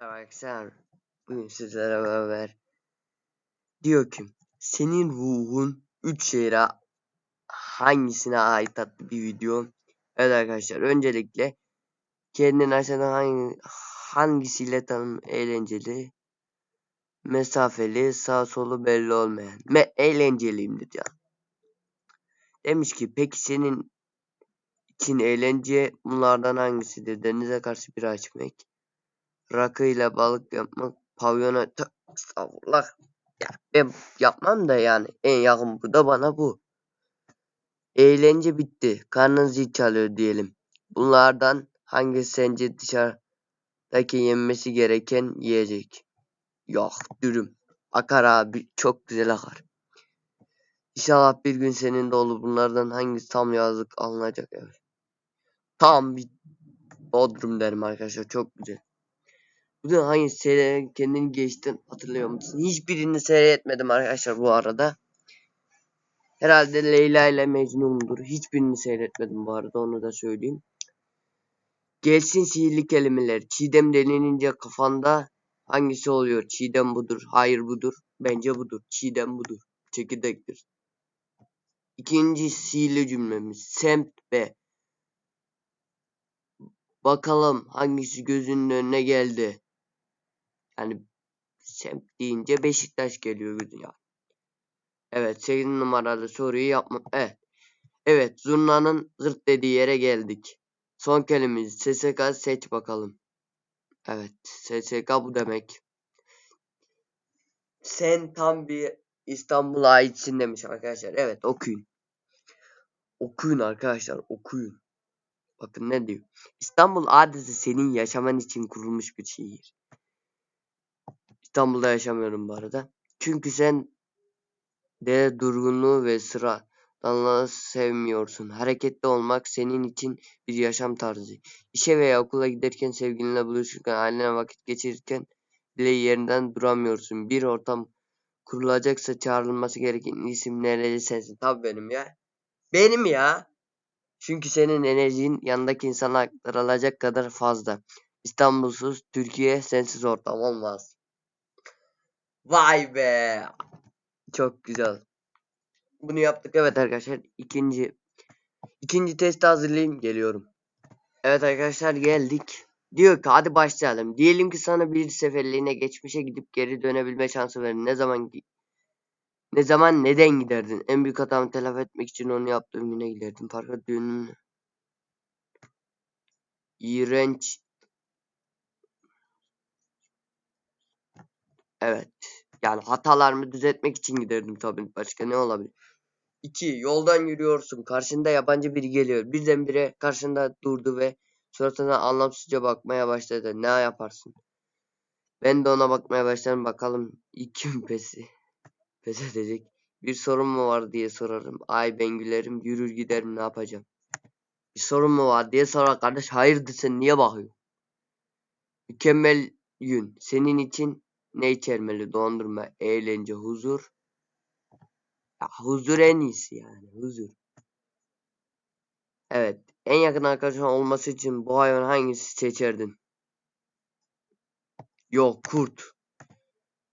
Merhaba arkadaşlar. Bugün sizlere beraber diyor ki senin ruhun 3 şehre hangisine ait adlı bir video. Evet arkadaşlar öncelikle kendini aşağıdan hangi, hangisiyle tanım eğlenceli mesafeli sağ solu belli olmayan me eğlenceliyimdir ya. Demiş ki peki senin için eğlence bunlardan hangisidir? Denize karşı bir açmak rakıyla balık yapmak, pavyona estağfurullah. Ya ben yapmam da yani en yakın bu da bana bu. Eğlence bitti. Karnın zil çalıyor diyelim. Bunlardan hangisi sence dışarıdaki yenmesi gereken yiyecek? Yok dürüm. Akar abi çok güzel akar. İnşallah bir gün senin de olur bunlardan hangisi tam yazlık alınacak evet. Tam bir Bodrum derim arkadaşlar çok güzel. Bugün hangi serilerin kendini geçtin hatırlıyor musun? Hiçbirini seyretmedim arkadaşlar bu arada. Herhalde Leyla ile Mecnun'dur. Hiçbirini seyretmedim bu arada onu da söyleyeyim. Gelsin sihirli kelimeler. Çiğdem denilince kafanda hangisi oluyor? Çiğdem budur. Hayır budur. Bence budur. Çiğdem budur. Çekirdektir. İkinci sihirli cümlemiz. Semt B. Bakalım hangisi gözünün önüne geldi. Yani semt deyince Beşiktaş geliyor ya. Evet 8 numaralı soruyu yapma. Evet. Evet zurnanın zırt dediği yere geldik. Son kelimemiz SSK seç bakalım. Evet SSK bu demek. Sen tam bir İstanbul'a aitsin demiş arkadaşlar. Evet okuyun. Okuyun arkadaşlar okuyun. Bakın ne diyor. İstanbul adeta senin yaşaman için kurulmuş bir şehir. İstanbul'da yaşamıyorum bu arada. Çünkü sen de durgunluğu ve sıradanlığı sevmiyorsun. Hareketli olmak senin için bir yaşam tarzı. İşe veya okula giderken sevgilinle buluşurken, ailene vakit geçirirken bile yerinden duramıyorsun. Bir ortam kurulacaksa çağrılması gereken isim nereli sensin. Tabii benim ya. Benim ya. Çünkü senin enerjin yanındaki insana aktarılacak kadar fazla. İstanbulsuz Türkiye sensiz ortam olmaz. Vay be. Çok güzel. Bunu yaptık evet arkadaşlar. İkinci ikinci testi hazırlayayım geliyorum. Evet arkadaşlar geldik. Diyor ki hadi başlayalım. Diyelim ki sana bir seferliğine geçmişe gidip geri dönebilme şansı verin. Ne zaman ne zaman neden giderdin? En büyük hatamı telafi etmek için onu yaptığım güne giderdim. Parka düğünün iğrenç Evet. Yani hatalarımı düzeltmek için giderdim tabii. Başka ne olabilir? 2. Yoldan yürüyorsun. Karşında yabancı biri geliyor. Birdenbire karşında durdu ve suratına anlamsızca bakmaya başladı. Ne yaparsın? Ben de ona bakmaya başlarım. Bakalım ilk pesi. Pes edecek. Bir sorun mu var diye sorarım. Ay ben gülerim. Yürür giderim ne yapacağım? Bir sorun mu var diye sorar kardeş. Hayırdır sen niye bakıyorsun? Mükemmel gün. Senin için ne içermeli? Dondurma, eğlence, huzur. Ya, huzur en iyisi yani. Huzur. Evet. En yakın arkadaşın olması için bu hayvan hangisi seçerdin? Yok kurt.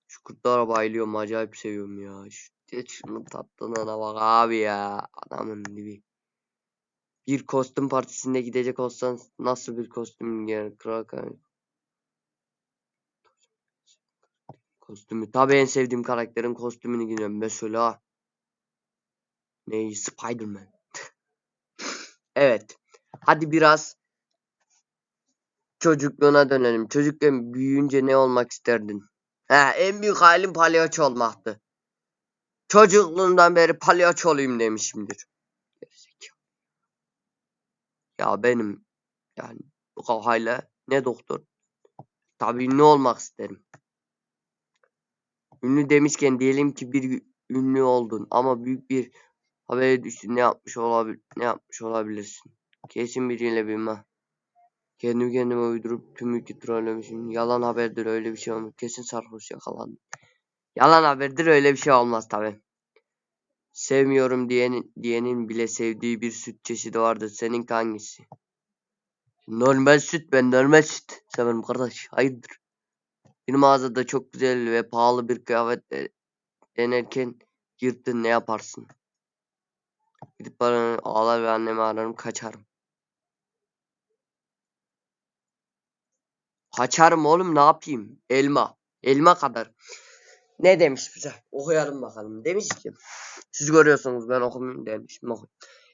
Şu kurtlara bayılıyorum. Acayip seviyorum ya. Şu, şunun tatlılığına bak abi ya. Adamın dibi. Bir kostüm partisinde gidecek olsan nasıl bir kostüm giyer? Kral Kostümü. Tabi en sevdiğim karakterin kostümünü giyiyorum. Mesela ne Spiderman. evet. Hadi biraz çocukluğuna dönelim. Çocukken büyüyünce ne olmak isterdin? Ha, en büyük halim palyaço olmaktı. Çocukluğumdan beri palyaço olayım demişimdir. Ya benim yani bu kafayla ne doktor? Tabii ne olmak isterim. Ünlü demişken diyelim ki bir ünlü oldun ama büyük bir habere düştün. Ne yapmış olabilir ne yapmış olabilirsin? Kesin biriyle bilmem. Kendi kendime uydurup tüm ülke trollemişim. Yalan haberdir öyle bir şey olmaz. Kesin sarhoş yakalandım. Yalan haberdir öyle bir şey olmaz tabi. Sevmiyorum diyenin, diyenin bile sevdiği bir süt çeşidi vardır. Senin hangisi? Normal süt ben normal süt severim kardeş. Hayırdır? Bir mağazada çok güzel ve pahalı bir kıyafet de- denerken yırttın ne yaparsın? Gidip bana ağlar ve annemi ararım kaçarım. Kaçarım oğlum ne yapayım? Elma. Elma kadar. Ne demiş bize? Okuyalım bakalım. Demiş ki siz görüyorsunuz ben okumuyorum demiş. Okuyayım.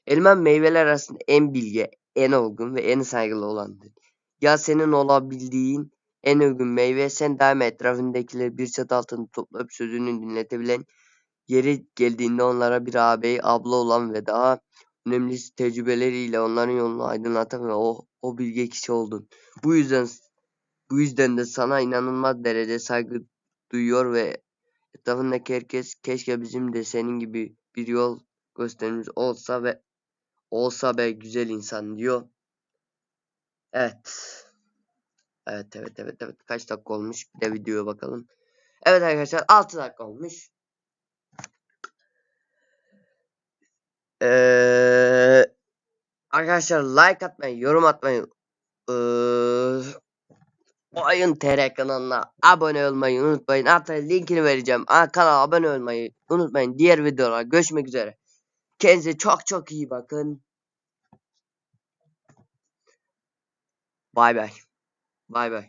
Elma meyveler arasında en bilge, en olgun ve en saygılı olandır. Ya senin olabildiğin en uygun meyve sen daima etrafındakileri bir çatı altında toplayıp sözünü dinletebilen, yeri geldiğinde onlara bir ağabey, abla olan ve daha önemlisi tecrübeleriyle onların yolunu aydınlatan ve o, o bilge kişi oldun. Bu yüzden bu yüzden de sana inanılmaz derece saygı duyuyor ve etrafındaki herkes keşke bizim de senin gibi bir yol gösterimiz olsa ve olsa be güzel insan diyor. Evet. Evet evet evet evet. Kaç dakika olmuş? Bir de videoya bakalım. Evet arkadaşlar 6 dakika olmuş. Ee, arkadaşlar like atmayı, yorum atmayı, ee, Oyun TR kanalına abone olmayı unutmayın. Hatta linkini vereceğim. Aa, kanala abone olmayı unutmayın. Diğer videolar görüşmek üzere. Kendinize çok çok iyi bakın. Bay bay. Bay bay.